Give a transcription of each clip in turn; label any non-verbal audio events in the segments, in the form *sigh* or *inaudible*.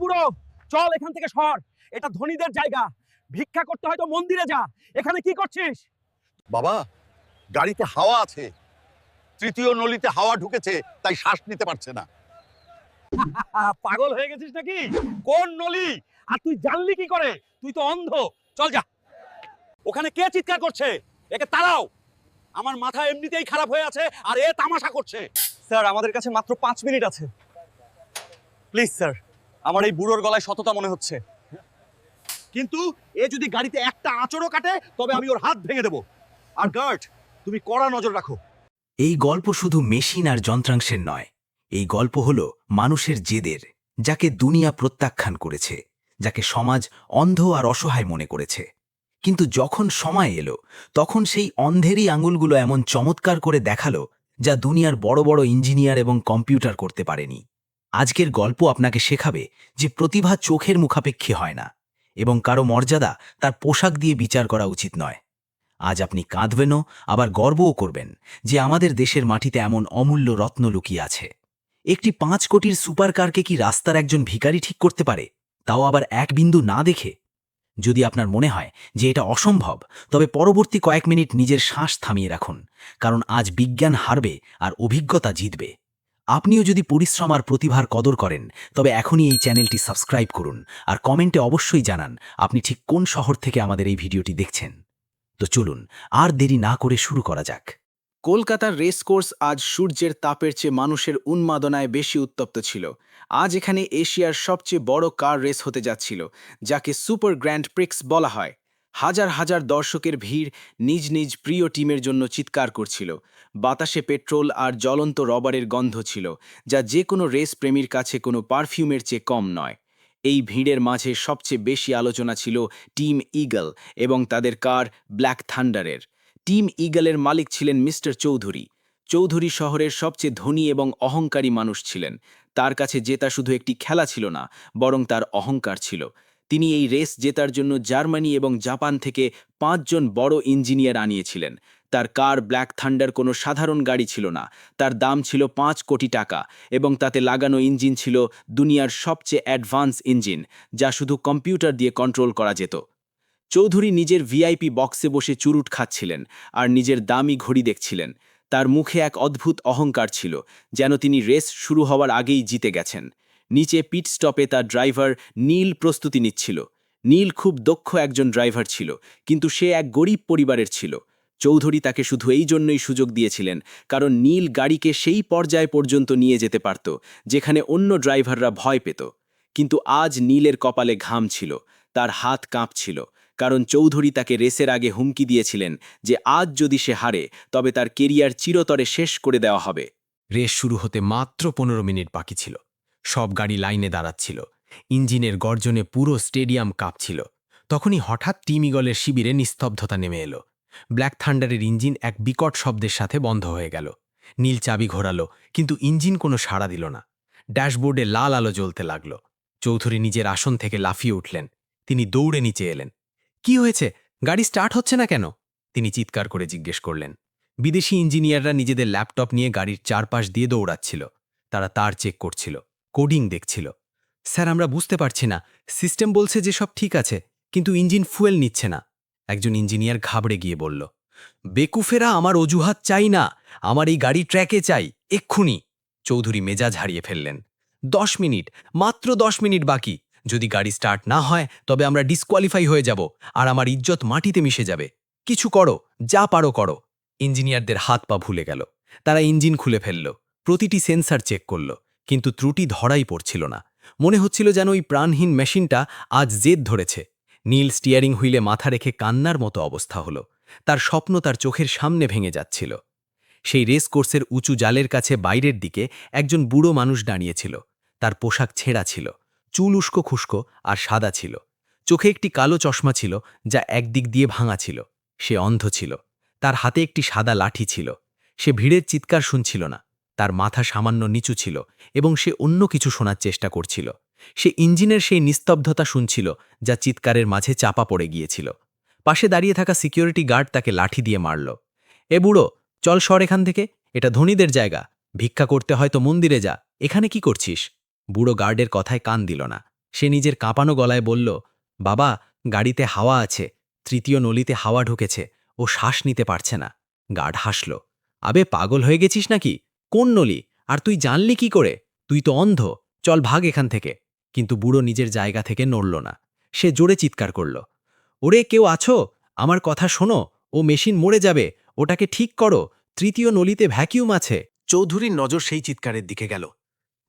বুড়ো চল এখান থেকে সর। এটা ধনীদের জায়গা। ভিক্ষা করতে হয়তো মন্দিরে যা। এখানে কি করছিস? বাবা গাড়িতে হাওয়া আছে। তৃতীয় নলিতে হাওয়া ঢুকেছে তাই শ্বাস নিতে পারছে না। *laughs* পাগল হয়ে গেছিস নাকি? কোন নলি? আর তুই জানলি কি করে? তুই তো অন্ধ। চল যা। ওখানে কে চিৎকার করছে? একে তাড়াও। আমার মাথা এমনিতেই খারাপ হয়ে আছে আর এ তামাশা করছে। স্যার আমাদের কাছে মাত্র পাঁচ মিনিট আছে। Please sir. আমার এই বুড়োর গলায় সততা মনে হচ্ছে। কিন্তু এ যদি গাড়িতে একটা আঁচড়ও কাটে, তবে আমি ওর হাত ভেঙে দেবো। আর গার্ড, তুমি কড়া নজর রাখো। এই গল্প শুধু মেশিন আর যন্ত্রাংশের নয়, এই গল্প হল মানুষের জেদের, যাকে দুনিয়া প্রত্যাখ্যান করেছে, যাকে সমাজ অন্ধ আর অসহায় মনে করেছে। কিন্তু যখন সময় এলো, তখন সেই অন্ধেরই আঙুলগুলো এমন চমৎকার করে দেখাল, যা দুনিয়ার বড় বড় ইঞ্জিনিয়ার এবং কম্পিউটার করতে পারেনি। আজকের গল্প আপনাকে শেখাবে যে প্রতিভা চোখের মুখাপেক্ষী হয় না এবং কারও মর্যাদা তার পোশাক দিয়ে বিচার করা উচিত নয়। আজ আপনি কাঁদবেনও, আবার গর্বও করবেন যে আমাদের দেশের মাটিতে এমন অমূল্য রত্ন লুকিয়ে আছে। একটি পাঁচ কোটির সুপার কারকে কি রাস্তার একজন ভিখারি ঠিক করতে পারে? তাও আবার এক বিন্দু না দেখে? যদি আপনার মনে হয় যে এটা অসম্ভব, তবে পরবর্তী কয়েক মিনিট নিজের শ্বাস থামিয়ে রাখুন, কারণ আজ বিজ্ঞান হারবে আর অভিজ্ঞতা জিতবে। আপনিও যদি পরিশ্রম আর প্রতিভার কদর করেন, তবে এখনই এই চ্যানেলটি সাবস্ক্রাইব করুন আর কমেন্টে অবশ্যই জানান আপনি ঠিক কোন শহর থেকে আমাদের এই ভিডিওটি দেখছেন। তো চলুন, আর দেরি না করে শুরু করা যাক। কলকাতার রেসকোর্স আজ সূর্যের তাপের চেয়ে মানুষের উন্মাদনায় বেশি উত্তপ্ত ছিল। আজ এখানে এশিয়ার সবচেয়ে বড় কার রেস হতে যাচ্ছিল, যাকে সুপার গ্র্যান্ড প্রিক্স বলা হয়। হাজার হাজার দর্শকের ভিড় নিজ নিজ প্রিয় টিমের জন্য চিৎকার করছিল। বাতাসে পেট্রোল আর জ্বলন্ত রবারের গন্ধ ছিল, যা যে কোনো রেস প্রেমীর কাছে কোনো পারফিউমের চেয়ে কম নয়। এই ভিড়ের মাঝে সবচেয়ে বেশি আলোচনা ছিল টিম ইগল এবং তাদের কার ব্ল্যাক থান্ডারের। টিম ইগলের মালিক ছিলেন মিস্টার চৌধুরী। চৌধুরী শহরের সবচেয়ে ধনী এবং অহংকারী মানুষ ছিলেন। তার কাছে জেতা শুধু একটি খেলা ছিল না, বরং তার অহংকার ছিল। তিনি এই রেস জেতার জন্য জার্মানি এবং জাপান থেকে পাঁচজন বড় ইঞ্জিনিয়ার আনিয়েছিলেন। তার কার ব্ল্যাক থান্ডার কোনো সাধারণ গাড়ি ছিল না। তার দাম ছিল পাঁচ কোটি টাকা এবং তাতে লাগানো ইঞ্জিন ছিল দুনিয়ার সবচেয়ে অ্যাডভান্স ইঞ্জিন, যা শুধু কম্পিউটার দিয়ে কন্ট্রোল করা যেত। চৌধুরী নিজের ভিআইপি বক্সে বসে চুরুট খাচ্ছিলেন আর নিজের দামি ঘড়ি দেখছিলেন। তার মুখে এক অদ্ভুত অহংকার ছিল, যেন তিনি রেস শুরু হওয়ার আগেই জিতে গেছেন। নিচে পিট স্টপে তার ড্রাইভার নীল প্রস্তুতি নিচ্ছিল। নীল খুব দক্ষ একজন ড্রাইভার ছিল, কিন্তু সে এক গরিব পরিবারের ছিল। চৌধুরী তাকে শুধু এই জন্যই সুযোগ দিয়েছিলেন, কারণ নীল গাড়িকে সেই পর্যায় পর্যন্ত নিয়ে যেতে পারত, যেখানে অন্য ড্রাইভাররা ভয় পেত। কিন্তু আজ নীলের কপালে ঘাম ছিল, তার হাত কাঁপছিল, কারণ চৌধুরী তাকে রেসের আগে হুমকি দিয়েছিলেন যে আজ যদি সে হারে, তবে তার কেরিয়ার চিরতরে শেষ করে দেওয়া হবে। রেস শুরু হতে মাত্র পনেরো মিনিট বাকি ছিল। সব গাড়ি লাইনে দাঁড়াচ্ছিল। ইঞ্জিনের গর্জনে পুরো স্টেডিয়াম কাঁপছিল। তখনই হঠাৎ টিমিগলের শিবিরে নিস্তব্ধতা নেমে এলো। ব্ল্যাক থান্ডারের ইঞ্জিন এক বিকট শব্দের সাথে বন্ধ হয়ে গেল। নীল চাবি ঘোরালো, কিন্তু ইঞ্জিন কোনো সাড়া দিল না। ড্যাশবোর্ডে লাল আলো জ্বলতে লাগল। চৌধুরী নিজের আসন থেকে লাফিয়ে উঠলেন। তিনি দৌড়ে নিচে এলেন। কি হয়েছে? গাড়ি স্টার্ট হচ্ছে না কেন? তিনি চিৎকার করে জিজ্ঞেস করলেন। বিদেশি ইঞ্জিনিয়াররা নিজেদের ল্যাপটপ নিয়ে গাড়ির চারপাশ দিয়ে দৌড়াচ্ছিল। তারা তার চেক করছিল। কোডিং দেখছিল। স্যার, আমরা বুঝতে পারছি না। সিস্টেম বলছে যে সব ঠিক আছে, কিন্তু ইঞ্জিন ফুয়েল নিচ্ছে না। একজন ইঞ্জিনিয়ার ঘাবড়ে গিয়ে বলল, বেকুফেরা আমার অজুহাত চাই না, আমার এই গাড়ি ট্র্যাকে চাই, এক্ষুনি। চৌধুরী মেজাজ হারিয়ে ফেললেন। দশ মিনিট, মাত্র দশ মিনিট বাকি। যদি গাড়ি স্টার্ট না হয়, তবে আমরা ডিসকোয়ালিফাই হয়ে যাব, আর আমার ইজ্জত মাটিতে মিশে যাবে। কিছু করো, যা পারো করো। ইঞ্জিনিয়ারদের হাত পা ভুলে গেল। তারা ইঞ্জিন খুলে ফেলল। প্রতিটি সেন্সার চেক করল। কিন্তু ত্রুটি ধরাই পড়ছিল না। মনে হচ্ছিল যেন ওই প্রাণহীন মেশিনটা আজ জেদ ধরেছে। নীল স্টিয়ারিং হুইলে মাথা রেখে কান্নার মতো অবস্থা হলো। তার স্বপ্ন তার চোখের সামনে ভেঙে যাচ্ছিল। সেই রেস কোর্সের উঁচু জালের কাছে বাইরের দিকে একজন বুড়ো মানুষ দাঁড়িয়েছিল। তার পোশাক ছেঁড়া ছিল, চুল উস্কো খুস্কো আর সাদা ছিল। চোখে একটি কালো চশমা ছিল, যা একদিক দিয়ে ভাঙা ছিল। সে অন্ধ ছিল। তার হাতে একটি সাদা লাঠি ছিল। সে ভিড়ের চিৎকার শুনছিল না। তার মাথা সামান্য নিচু ছিল এবং সে অন্য কিছু শোনার চেষ্টা করছিল। সে ইঞ্জিনের সেই নিস্তব্ধতা শুনছিল যা চিৎকারের মাঝে চাপা পড়ে গিয়েছিল। পাশে দাঁড়িয়ে থাকা সিকিউরিটি গার্ড তাকে লাঠি দিয়ে মারল। এ বুড়ো, চল সর এখান থেকে। এটা ধনীদের জায়গা। ভিক্ষা করতে হয়তো মন্দিরে যা। এখানে কি করছিস? বুড়ো গার্ডের কথায় কান দিল না। সে নিজের কাঁপানো গলায় বলল, বাবা, গাড়িতে হাওয়া আছে। তৃতীয় নলিতে হাওয়া ঢুকেছে। ও শ্বাস নিতে পারছে না। গার্ড হাসল, আবে, পাগল হয়ে গেছিস নাকি? কোন নলি আর তুই জানলি কি করে? তুই তো অন্ধ, চল ভাগ এখান থেকে। কিন্তু বুড়ো নিজের জায়গা থেকে নড়ল না। সে জোরে চিৎকার করল, ওরে, কেউ আছো? আমার কথা শোনো, ও মেশিন মরে যাবে, ওটাকে ঠিক করো, তৃতীয় নলিতে ভ্যাকিউম আছে। চৌধুরীর নজর সেই চিৎকারের দিকে গেল।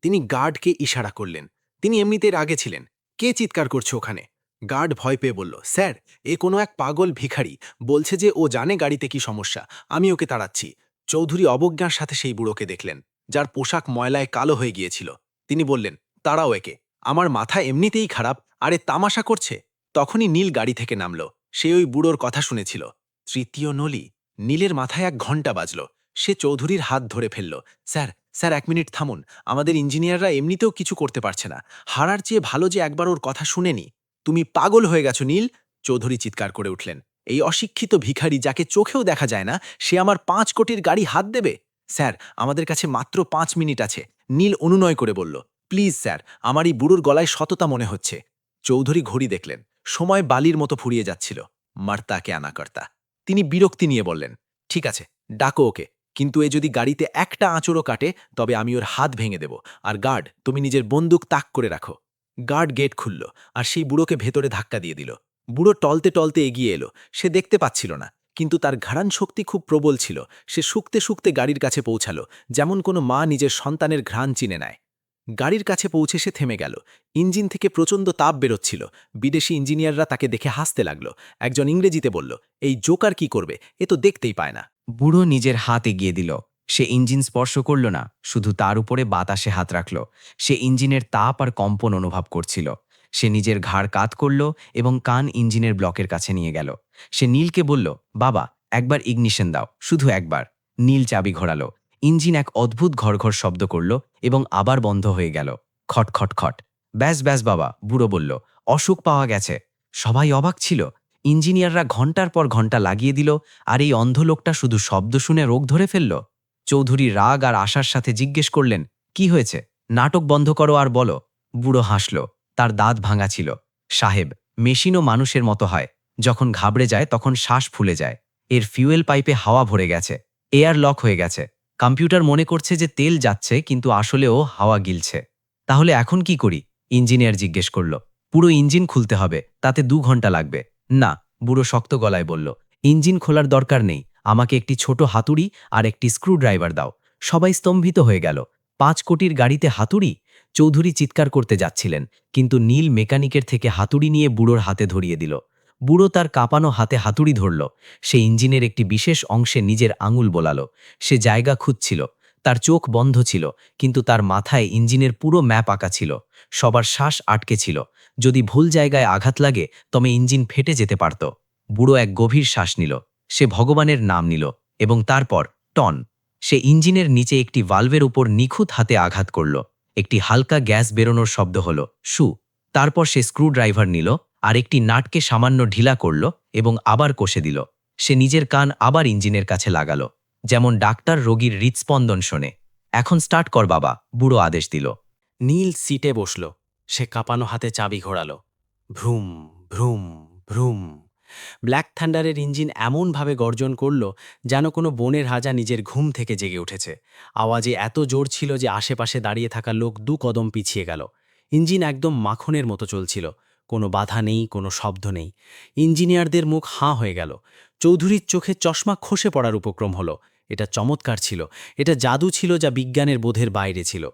তিনি গার্ডকে ইশারা করলেন। তিনি এমনিতে রাগে ছিলেন। কে চিৎকার করছে ওখানে? গার্ড ভয় পেয়ে বলল, স্যার, এ কোনো এক পাগল ভিখারি। বলছে যে ও জানে গাড়িতে কি সমস্যা। আমি ওকে তাড়াচ্ছি। চৌধুরী অবজ্ঞার সাথে সেই বুড়োকে দেখলেন, যার পোশাক ময়লায় কালো হয়ে গিয়েছিল। তিনি বললেন তারাও একে, আমার মাথা এমনিতেই খারাপ, আরে তামাশা করছে? তখনই নীল গাড়ি থেকে নামল। সে ওই বুড়োর কথা শুনেছিল। তৃতীয় নলি, নীলের মাথায় এক ঘণ্টা বাজল। সে চৌধুরীর হাত ধরে ফেলল, স্যার স্যার, এক মিনিট থামুন, আমাদের ইঞ্জিনিয়াররা এমনিতেও কিছু করতে পারছে না। হারার চেয়ে ভালো যে একবার ওর কথা শুনেনি তুমি পাগল হয়ে গেছো, নীল? চৌধুরী চিৎকার করে উঠলেন। এই অশিক্ষিত ভিখারি যাকে চোখেও দেখা যায় না, সে আমার পাঁচ কোটির গাড়ি হাত দেবে? স্যার, আমাদের কাছে মাত্র পাঁচ মিনিট আছে। নীল অনুনয় করে বলল, প্লিজ স্যার, আমার এই বুড়োর গলায় সততা মনে হচ্ছে। চৌধুরী ঘড়ি দেখলেন। সময় বালির মতো ফুরিয়ে যাচ্ছিল। মার্তাকে আনাকর্তা। তিনি বিরক্তি নিয়ে বললেন, ঠিক আছে, ডাকো ওকে। কিন্তু এ যদি গাড়িতে একটা আঁচড়ও কাটে, তবে আমি ওর হাত ভেঙে দেব। আর গার্ড, তুমি নিজের বন্দুক তাক করে রাখো। গার্ড গেট খুলল, আর সেই বুড়োকে ভেতরে ধাক্কা দিয়ে দিল। বুড়ো টলতে টলতে এগিয়ে এলো। সে দেখতে পাচ্ছিল না, কিন্তু তার ঘাড়ান শক্তি খুব প্রবল ছিল। সে শুকতে শুকতে গাড়ির কাছে পৌঁছালো, যেমন কোনো মা নিজের সন্তানের ঘ্রাণ চিনে নেয়। গাড়ির কাছে পৌঁছে সে থেমে গেল। ইঞ্জিন থেকে প্রচণ্ড তাপ বেরোচ্ছিল। বিদেশি ইঞ্জিনিয়াররা তাকে দেখে হাসতে লাগল। একজন ইংরেজিতে বলল, এই জোকার কি করবে? এ তো দেখতেই পায় না। বুড়ো নিজের হাত এগিয়ে দিল। সে ইঞ্জিন স্পর্শ করল না, শুধু তার উপরে বাতাসে হাত রাখল। সে ইঞ্জিনের তাপ আর কম্পন অনুভব করছিল। সে নিজের ঘাড় কাত করল এবং কান ইঞ্জিনের ব্লকের কাছে নিয়ে গেল। সে নীলকে বলল, বাবা, একবার ইগনিশন দাও, শুধু একবার। নীল চাবি ঘোরালো। ইঞ্জিন এক অদ্ভুত ঘরঘর শব্দ করল এবং আবার বন্ধ হয়ে গেল। খট খট খট। ব্যাস ব্যাস, বাবা, বুড়ো বলল, অসুখ পাওয়া গেছে। সবাই অবাক ছিল। ইঞ্জিনিয়াররা ঘণ্টার পর ঘণ্টা লাগিয়ে দিল আর এই অন্ধ লোকটা শুধু শব্দ শুনে রোগ ধরে ফেলল। চৌধুরী রাগ আর আশার সাথে জিজ্ঞেস করলেন, কি হয়েছে? নাটক বন্ধ করো আর বলো। বুড়ো হাসল। তার দাঁত ভাঙা ছিল। সাহেব, মেশিনও মানুষের মতো হয়। যখন ঘাবড়ে যায়, তখন শ্বাস ফুলে যায়। এর ফিউয়েল পাইপে হাওয়া ভরে গেছে। এয়ার লক হয়ে গেছে। কম্পিউটার মনে করছে যে তেল যাচ্ছে, কিন্তু আসলেও হাওয়া গিলছে। তাহলে এখন কি করি? ইঞ্জিনিয়ার জিজ্ঞেস করল। পুরো ইঞ্জিন খুলতে হবে, তাতে দু ঘণ্টা লাগবে। না, বুড়ো শক্ত গলায় বলল, ইঞ্জিন খোলার দরকার নেই। আমাকে একটি ছোট হাতুড়ি আর একটি স্ক্রুড্রাইভার দাও। সবাই স্তম্ভিত হয়ে গেল। পাঁচ কোটির গাড়িতে হাতুড়ি? চৌধুরী চিৎকার করতে যাচ্ছিলেন, কিন্তু নীল মেকানিকের থেকে হাতুড়ি নিয়ে বুড়োর হাতে ধরিয়ে দিল। বুড়ো তার কাঁপানো হাতে হাতুড়ি ধরল। সে ইঞ্জিনের একটি বিশেষ অংশে নিজের আঙুল বোলালো। সে জায়গা খুঁজছিল। তার চোখ বন্ধ ছিল, কিন্তু তার মাথায় ইঞ্জিনের পুরো ম্যাপ আঁকা ছিল। সবার শ্বাস আটকে ছিল। যদি ভুল জায়গায় আঘাত লাগে, তবে ইঞ্জিন ফেটে যেতে পারত। বুড়ো এক গভীর শ্বাস নিল। সে ভগবানের নাম নিল এবং তারপর টন। সে ইঞ্জিনের নিচে একটি ভালভের উপর নিখুঁত হাতে আঘাত করল। একটি হালকা গ্যাস বেরোনোর শব্দ হল, সু। তারপর সে স্ক্রুড্রাইভার নিল, আর একটি নাটকে সামান্য ঢিলা করল এবং আবার কষে দিল। সে নিজের কান আবার ইঞ্জিনের কাছে লাগালো, যেমন ডাক্তার রোগীর হৃৎস্পন্দন শোনে। এখন স্টার্ট কর বাবা, বুড়ো আদেশ দিল। নীল সিটে বসল। সে কাঁপানো হাতে চাবি ঘোরালো। ভ্রুম ভ্রুম ভ্রুম। ব্ল্যাক থান্ডারের ইঞ্জিন এমনভাবে গর্জন করল যেন কোনো বনের রাজা নিজের ঘুম থেকে জেগে উঠেছে। আওয়াজে এত জোর ছিল যে আশেপাশে দাঁড়িয়ে থাকা লোক দু কদম পিছিয়ে গেল। ইঞ্জিন একদম মাখনের মতো চলছিল। কোনো বাধা নেই, কোনো শব্দ নেই। ইঞ্জিনিয়ারদের মুখ হাঁ হয়ে গেল। চৌধুরীর চোখে চশমা খসে পড়ার উপক্রম হলো। এটা চমৎকার ছিল। এটা জাদু ছিল যা বিজ্ঞানের বোধের বাইরে ছিল।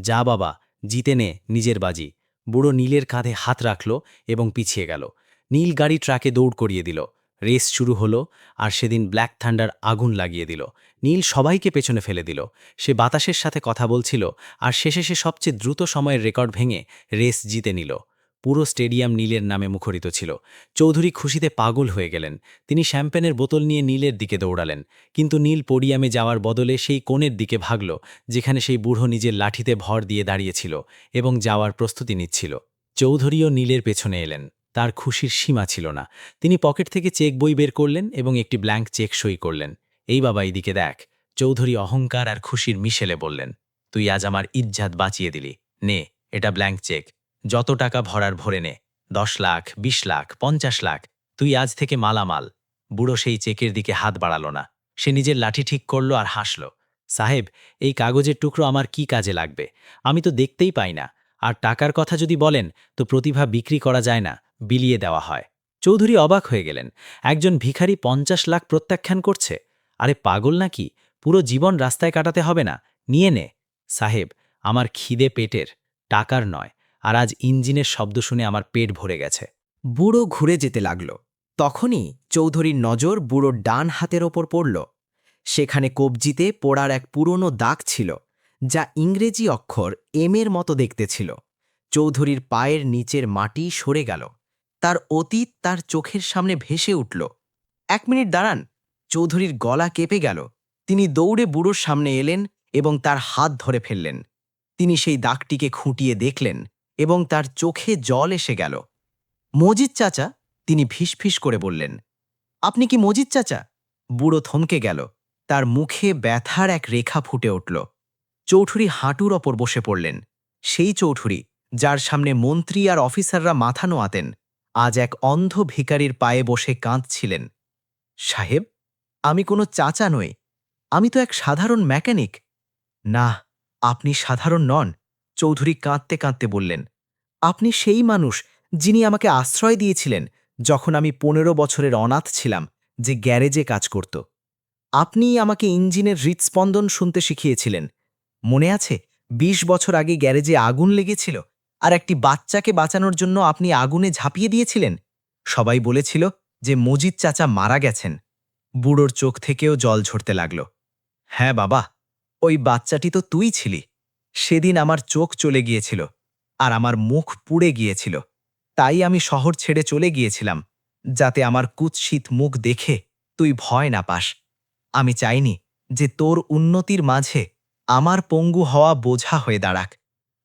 যা বাবা, জিতে নে, নিজের বাজি। বুড়ো নীলের কাঁধে হাত রাখল এবং পিছিয়ে গেল। নীল গাড়ি ট্রাকে দৌড় করিয়ে দিল। রেস শুরু হলো আর সেদিন ব্ল্যাক থান্ডার আগুন লাগিয়ে দিল। নীল সবাইকে পেছনে ফেলে দিল। সে বাতাসের সাথে কথা বলছিল আর শেষে সে সবচেয়ে দ্রুত সময়ের রেকর্ড ভেঙে রেস জিতে নিল। পুরো স্টেডিয়াম নীলের নামে মুখরিত ছিল। চৌধুরী খুশিতে পাগল হয়ে গেলেন। তিনি শ্যাম্পেনের বোতল নিয়ে নীলের দিকে দৌড়ালেন। কিন্তু নীল পোডিয়ামে যাওয়ার বদলে সেই কোণের দিকে ভাগল, যেখানে সেই বুড়ো নিজের লাঠিতে ভর দিয়ে দাঁড়িয়েছিল এবং যাওয়ার প্রস্তুতি নিচ্ছিল। চৌধুরীও নীলের পেছনে এলেন। তার খুশির সীমা ছিল না। তিনি পকেট থেকে চেক বই বের করলেন এবং একটি ব্ল্যাঙ্ক চেক সই করলেন। এই বাবা এইদিকে দেখ। চৌধুরী অহংকার আর খুশির মিশেলে বললেন, তুই আজ আমার ইজ্জাত বাঁচিয়ে দিলি। নে, এটা ব্ল্যাঙ্ক চেক। যত টাকা ভরার ভরে নে। দশ লাখ, বিশ লাখ, পঞ্চাশ লাখ। তুই আজ থেকে মালামাল। বুড়ো সেই চেকের দিকে হাত বাড়ালো না। সে নিজের লাঠি ঠিক করল আর হাসল। সাহেব, এই কাগজের টুকরো আমার কি কাজে লাগবে? আমি তো দেখতেই পাই না। আর টাকার কথা যদি বলেন, তো প্রতিভা বিক্রি করা যায় না। বিলিয়ে দেওয়া হয়। চৌধুরী অবাক হয়ে গেলেন। একজন ভিখারি পঞ্চাশ লাখ প্রত্যাখ্যান করছে। আরে পাগল নাকি? পুরো জীবন রাস্তায় কাটাতে হবে না। নিয়ে নে। সাহেব, আমার খিদে পেটের। টাকার নয়। আর আজ ইঞ্জিনের শব্দ শুনে আমার পেট ভরে গেছে। বুড়ো ঘুরে যেতে লাগল। তখনই চৌধুরীর নজর বুড়োর ডান হাতের ওপর পড়ল। সেখানে কবজিতে পোড়ার এক পুরনো দাগ ছিল, যা ইংরেজি অক্ষর এম এর মতো দেখতে ছিল। চৌধুরীর পায়ের নিচের মাটি সরে গেল। তার অতীত তার চোখের সামনে ভেসে উঠল। এক মিনিট দাঁড়ান, চৌধুরীর গলা কেঁপে গেল। তিনি দৌড়ে বুড়োর সামনে এলেন এবং তার হাত ধরে ফেললেন। তিনি সেই দাগটিকে খুঁটিয়ে দেখলেন এবং তার চোখে জল এসে গেল। মজিদ চাচা, তিনি ফিসফিস করে বললেন, আপনি কি মজিদ চাচা? বুড়ো থমকে গেল। তার মুখে ব্যথার এক রেখা ফুটে উঠল। চৌধুরী হাঁটুর ওপর বসে পড়লেন। সেই চৌধুরী, যার সামনে মন্ত্রী আর অফিসাররা মাথা নোয়াতেন আজ এক অন্ধ ভিকারির পায়ে বসে কাঁদছিলেন। সাহেব, আমি কোনো চাচা নই, আমি তো এক সাধারণ মেকানিক। না, আপনি সাধারণ নন, চৌধুরী কাঁদতে কাঁদতে বললেন। আপনি সেই মানুষ যিনি আমাকে আশ্রয় দিয়েছিলেন যখন আমি পনেরো বছরের অনাথ ছিলাম যে গ্যারেজে কাজ করত। আপনিই আমাকে ইঞ্জিনের হৃৎস্পন্দন শুনতে শিখিয়েছিলেন। মনে আছে ২০ বছর আগে গ্যারেজে আগুন লেগেছিল আর একটি বাচ্চাকে বাঁচানোর জন্য আপনি আগুনে ঝাঁপিয়ে দিয়েছিলেন? সবাই বলেছিল যে মজিদ চাচা মারা গেছেন। বুড়োর চোখ থেকেও জল ঝরতে লাগল। হ্যাঁ বাবা, ওই বাচ্চাটি তো তুই ছিলি। সেদিন আমার চোখ চলে গিয়েছিল আর আমার মুখ পুড়ে গিয়েছিল। তাই আমি শহর ছেড়ে চলে গিয়েছিলাম, যাতে আমার কুৎসিত মুখ দেখে তুই ভয় না পাস। আমি চাইনি যে তোর উন্নতির মাঝে আমার পঙ্গু হওয়া বোঝা হয়ে দাঁড়াক।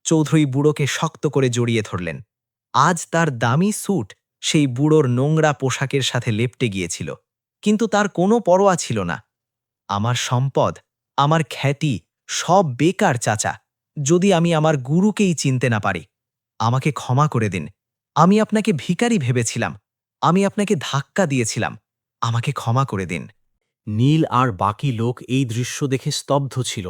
চৌধুরী বুড়োকে শক্ত করে জড়িয়ে ধরলেন। আজ তার দামি স্যুট সেই বুড়োর নোংরা পোশাকের সাথে লেপটে গিয়েছিল। কিন্তু তার কোনো পরোয়া ছিল না। আমার সম্পদ, আমার খ্যাতি, সব বেকার, চাচা। যদি আমি আমার গুরুকেই চিনতে না পারি, আমাকে ক্ষমা করে দিন। আমি আপনাকে ভিখারি ভেবেছিলাম। আমি আপনাকে ধাক্কা দিয়েছিলাম। আমাকে ক্ষমা করে দিন। নীল আর বাকি লোক এই দৃশ্য দেখে স্তব্ধ ছিল।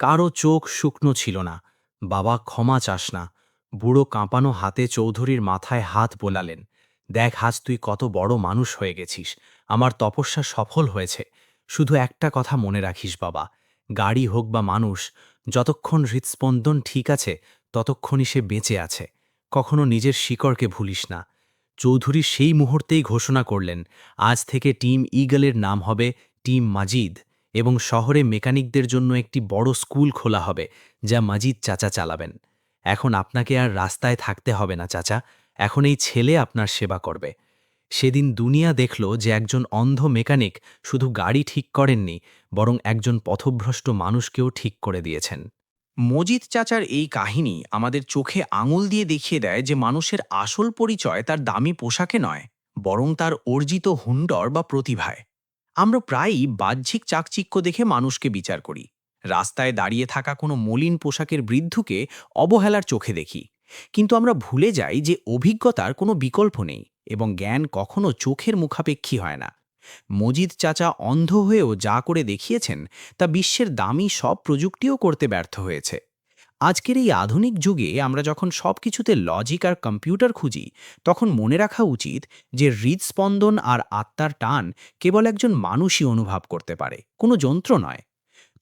কারও চোখ শুকনো ছিল না। বাবা ক্ষমা চাস না। বুড়ো কাঁপানো হাতে চৌধুরীর মাথায় হাত বোলালেন। দেখ, হাজ, তুই কত বড় মানুষ হয়ে গেছিস। আমার তপস্যা সফল হয়েছে। শুধু একটা কথা মনে রাখিস বাবা। গাড়ি হোক বা মানুষ, যতক্ষণ হৃৎস্পন্দন ঠিক আছে, ততক্ষণই সে বেঁচে আছে। কখনো নিজের শিকড়কে ভুলিস না। চৌধুরী সেই মুহূর্তেই ঘোষণা করলেন, আজ থেকে টিম ইগলের নাম হবে টিম মাজিদ। এবং শহরে মেকানিকদের জন্য একটি বড় স্কুল খোলা হবে, যা মাজিদ চাচা চালাবেন। এখন আপনাকে আর রাস্তায় থাকতে হবে না, চাচা। এখন এই ছেলে আপনার সেবা করবে। সেদিন দুনিয়া দেখল যে একজন অন্ধ মেকানিক শুধু গাড়ি ঠিক করেননি, বরং একজন পথভ্রষ্ট মানুষকেও ঠিক করে দিয়েছেন। মজিদ চাচার এই কাহিনী আমাদের চোখে আঙুল দিয়ে দেখিয়ে দেয় যে মানুষের আসল পরিচয় তার দামি পোশাকে নয়, বরং তার অর্জিত হুন্ডর বা প্রতিভায়। আমরা প্রায়ই বাহ্যিক চাকচিক্য দেখে মানুষকে বিচার করি। রাস্তায় দাঁড়িয়ে থাকা কোনো মলিন পোশাকের বৃদ্ধকে অবহেলার চোখে দেখি। কিন্তু আমরা ভুলে যাই যে অভিজ্ঞতার কোনো বিকল্প নেই এবং জ্ঞান কখনো চোখের মুখাপেক্ষী হয় না। মজিদ চাচা অন্ধ হয়েও যা করে দেখিয়েছেন তা বিশ্বের দামি সব প্রযুক্তিও করতে ব্যর্থ হয়েছে। আজকের এই আধুনিক যুগে আমরা যখন সব কিছুতে লজিক আর কম্পিউটার খুঁজি, তখন মনে রাখা উচিত যে হৃদস্পন্দন আর আত্মার টান কেবল একজন মানুষই অনুভব করতে পারে, কোনো যন্ত্র নয়।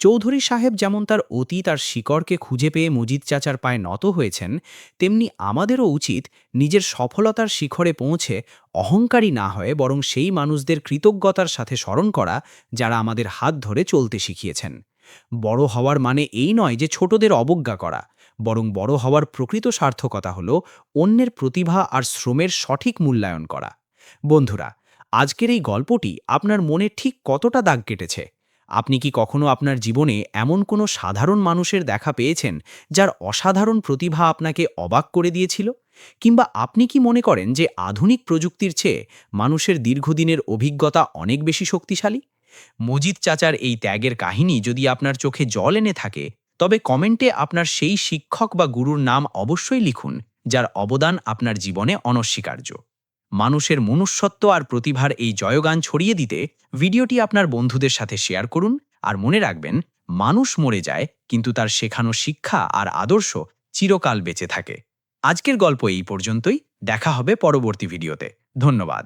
চৌধুরী সাহেব যেমন তার অতীত আর শিকড়কে খুঁজে পেয়ে মজিদ চাচার পায়ে নত হয়েছেন, তেমনি আমাদেরও উচিত নিজের সফলতার শিখরে পৌঁছে অহংকারী না হয়ে বরং সেই মানুষদের কৃতজ্ঞতার সাথে স্মরণ করা, যারা আমাদের হাত ধরে চলতে শিখিয়েছেন। বড় হওয়ার মানে এই নয় যে ছোটদের অবজ্ঞা করা, বরং বড় হওয়ার প্রকৃত সার্থকতা হল অন্যের প্রতিভা আর শ্রমের সঠিক মূল্যায়ন করা। বন্ধুরা, আজকের এই গল্পটি আপনার মনে ঠিক কতটা দাগ কেটেছে? আপনি কি কখনো আপনার জীবনে এমন কোনো সাধারণ মানুষের দেখা পেয়েছেন যার অসাধারণ প্রতিভা আপনাকে অবাক করে দিয়েছিল? কিংবা আপনি কি মনে করেন যে আধুনিক প্রযুক্তির চেয়ে মানুষের দীর্ঘদিনের অভিজ্ঞতা অনেক বেশি শক্তিশালী? মজিদ চাচার এই ত্যাগের কাহিনী যদি আপনার চোখে জল এনে থাকে, তবে কমেন্টে আপনার সেই শিক্ষক বা গুরুর নাম অবশ্যই লিখুন, যার অবদান আপনার জীবনে অনস্বীকার্য। মানুষের মনুষ্যত্ব আর প্রতিভার এই জয়গান ছড়িয়ে দিতে ভিডিওটি আপনার বন্ধুদের সাথে শেয়ার করুন, আর মনে রাখবেন, মানুষ মরে যায়, কিন্তু তার শেখানো শিক্ষা আর আদর্শ চিরকাল বেঁচে থাকে। আজকের গল্প এই পর্যন্তই, দেখা হবে পরবর্তী ভিডিওতে। ধন্যবাদ।